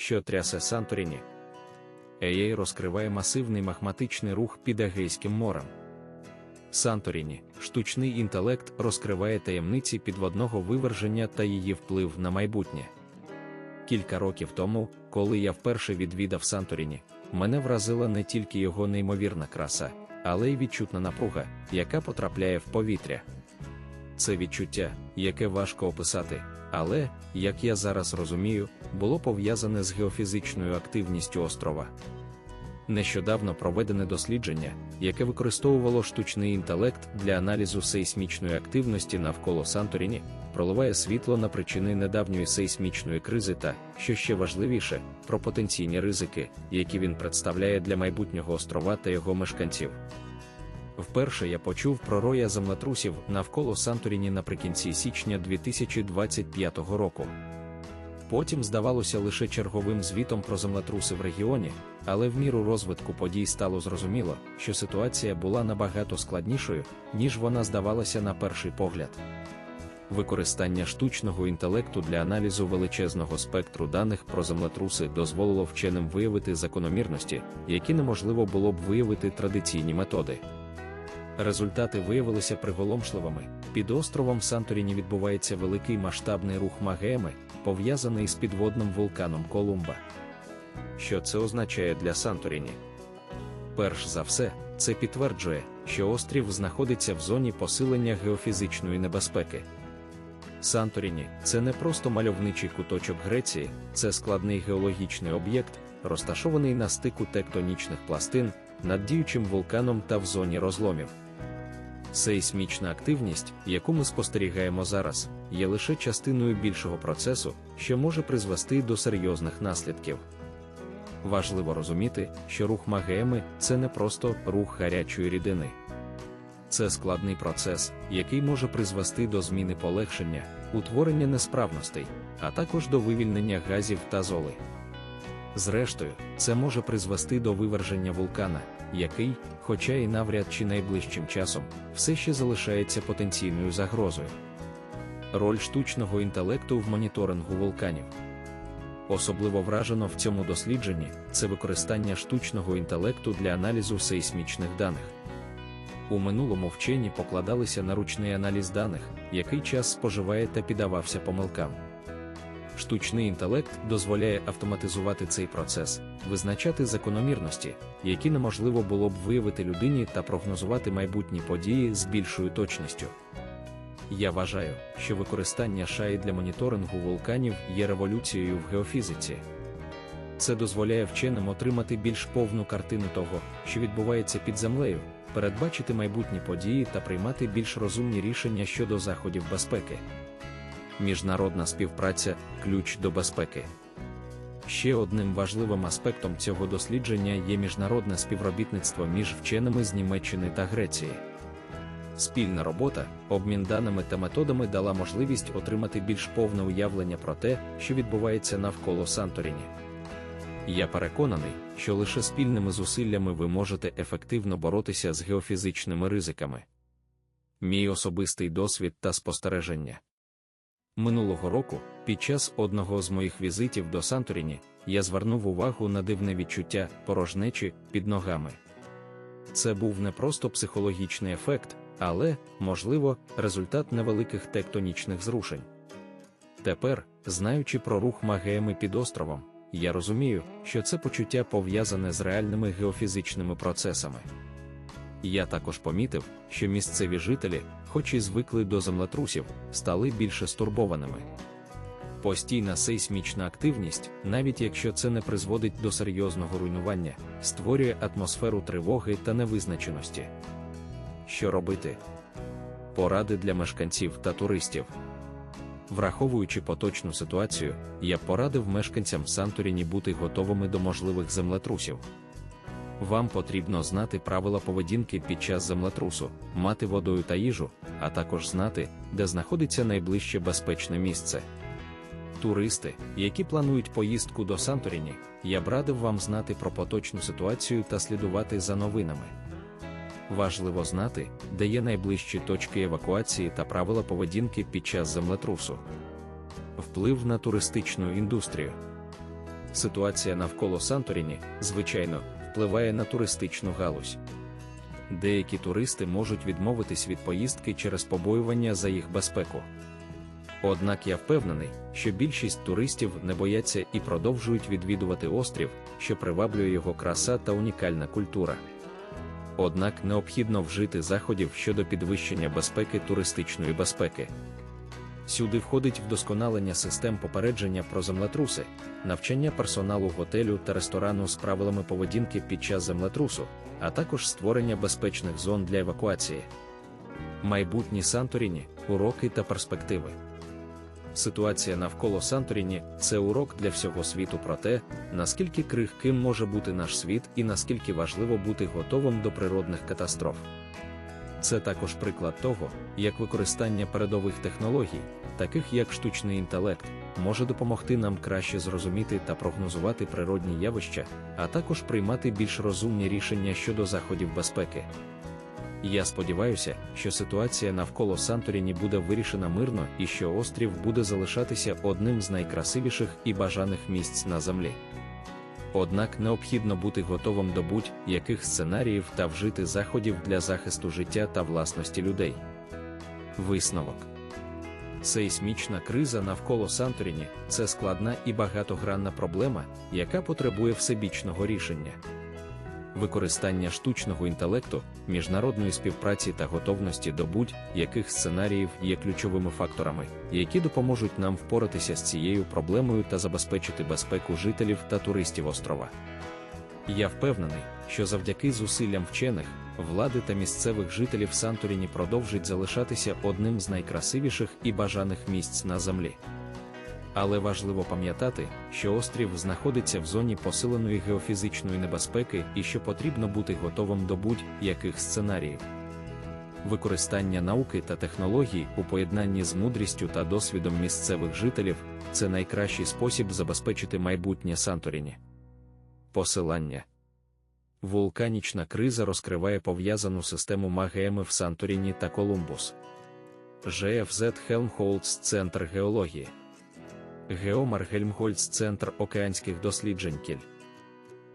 що трясе Санторіні. AI розкриває масивний магматичний рух під Егейським морем. Санторіні, штучний інтелект розкриває таємниці підводного виверження та її вплив на майбутнє. Кілька років тому, коли я вперше відвідав Санторіні, мене вразила не тільки його неймовірна краса, але й відчутна напруга, яка потрапляє в повітря. Це відчуття, яке важко описати, але, як я зараз розумію, було пов'язане з геофізичною активністю острова. Нещодавно проведене дослідження, яке використовувало штучний інтелект для аналізу сейсмічної активності навколо Санторіні, проливає світло на причини недавньої сейсмічної кризи та, що ще важливіше, про потенційні ризики, які він представляє для майбутнього острова та його мешканців. Вперше я почув про роя землетрусів навколо Санторіні наприкінці січня 2025 року. Потім здавалося лише черговим звітом про землетруси в регіоні, але в міру розвитку подій стало зрозуміло, що ситуація була набагато складнішою, ніж вона здавалася на перший погляд. Використання штучного інтелекту для аналізу величезного спектру даних про землетруси дозволило вченим виявити закономірності, які неможливо було б виявити традиційні методи. Результати виявилися приголомшливими. Під островом Санторіні відбувається великий масштабний рух Магеми, пов'язаний з підводним вулканом Колумба. Що це означає для Санторіні? Перш за все, це підтверджує, що острів знаходиться в зоні посилення геофізичної небезпеки. Санторіні це не просто мальовничий куточок Греції, це складний геологічний об'єкт, розташований на стику тектонічних пластин, над діючим вулканом та в зоні розломів. Сейсмічна активність, яку ми спостерігаємо зараз, є лише частиною більшого процесу, що може призвести до серйозних наслідків. Важливо розуміти, що рух магеми це не просто рух гарячої рідини. Це складний процес, який може призвести до зміни полегшення, утворення несправностей, а також до вивільнення газів та золи. Зрештою, це може призвести до виверження вулкана, який, хоча і навряд чи найближчим часом, все ще залишається потенційною загрозою. Роль штучного інтелекту в моніторингу вулканів. Особливо вражено в цьому дослідженні це використання штучного інтелекту для аналізу сейсмічних даних. У минулому вчені покладалися на ручний аналіз даних, який час споживає та піддавався помилкам. Штучний інтелект дозволяє автоматизувати цей процес, визначати закономірності, які неможливо було б виявити людині та прогнозувати майбутні події з більшою точністю. Я вважаю, що використання шаї для моніторингу вулканів є революцією в геофізиці. Це дозволяє вченим отримати більш повну картину того, що відбувається під землею, передбачити майбутні події та приймати більш розумні рішення щодо заходів безпеки. Міжнародна співпраця ключ до безпеки. Ще одним важливим аспектом цього дослідження є міжнародне співробітництво між вченими з Німеччини та Греції. Спільна робота, обмін даними та методами дала можливість отримати більш повне уявлення про те, що відбувається навколо Санторіні. Я переконаний, що лише спільними зусиллями ви можете ефективно боротися з геофізичними ризиками. Мій особистий досвід та спостереження. Минулого року, під час одного з моїх візитів до Санторіні, я звернув увагу на дивне відчуття порожнечі під ногами. Це був не просто психологічний ефект, але, можливо, результат невеликих тектонічних зрушень. Тепер, знаючи про рух Магеями під островом, я розумію, що це почуття пов'язане з реальними геофізичними процесами. Я також помітив, що місцеві жителі, хоч і звикли до землетрусів, стали більше стурбованими. Постійна сейсмічна активність, навіть якщо це не призводить до серйозного руйнування, створює атмосферу тривоги та невизначеності. Що робити? Поради для мешканців та туристів. Враховуючи поточну ситуацію, я порадив мешканцям Санторіні бути готовими до можливих землетрусів. Вам потрібно знати правила поведінки під час землетрусу, мати водою та їжу, а також знати, де знаходиться найближче безпечне місце. Туристи, які планують поїздку до Санторіні, я б радив вам знати про поточну ситуацію та слідувати за новинами. Важливо знати, де є найближчі точки евакуації та правила поведінки під час землетрусу. Вплив на туристичну індустрію. Ситуація навколо Санторіні, звичайно, впливає на туристичну галузь. Деякі туристи можуть відмовитись від поїздки через побоювання за їх безпеку. Однак я впевнений, що більшість туристів не бояться і продовжують відвідувати острів, що приваблює його краса та унікальна культура. Однак необхідно вжити заходів щодо підвищення безпеки туристичної безпеки. Сюди входить вдосконалення систем попередження про землетруси, навчання персоналу готелю та ресторану з правилами поведінки під час землетрусу, а також створення безпечних зон для евакуації. Майбутні Санторіні, уроки та перспективи. Ситуація навколо Санторіні це урок для всього світу про те, наскільки крихким може бути наш світ і наскільки важливо бути готовим до природних катастроф. Це також приклад того, як використання передових технологій, таких як штучний інтелект, може допомогти нам краще зрозуміти та прогнозувати природні явища, а також приймати більш розумні рішення щодо заходів безпеки. Я сподіваюся, що ситуація навколо Санторіні буде вирішена мирно і що острів буде залишатися одним з найкрасивіших і бажаних місць на землі. Однак необхідно бути готовим до будь-яких сценаріїв та вжити заходів для захисту життя та власності людей. Висновок Сейсмічна криза навколо Санторіні це складна і багатогранна проблема, яка потребує всебічного рішення. Використання штучного інтелекту, міжнародної співпраці та готовності до будь-яких сценаріїв є ключовими факторами, які допоможуть нам впоратися з цією проблемою та забезпечити безпеку жителів та туристів острова. Я впевнений, що завдяки зусиллям вчених, влади та місцевих жителів Санторіні продовжить залишатися одним з найкрасивіших і бажаних місць на землі. Але важливо пам'ятати, що острів знаходиться в зоні посиленої геофізичної небезпеки і що потрібно бути готовим до будь-яких сценаріїв. Використання науки та технологій у поєднанні з мудрістю та досвідом місцевих жителів це найкращий спосіб забезпечити майбутнє Санторіні. Посилання Вулканічна криза розкриває пов'язану систему МАГЕМи в Санторіні та Колумбус. ЖФЗ Хелмхолдс Центр геології. Геомар Гельмгольц Центр океанських досліджень Кіль.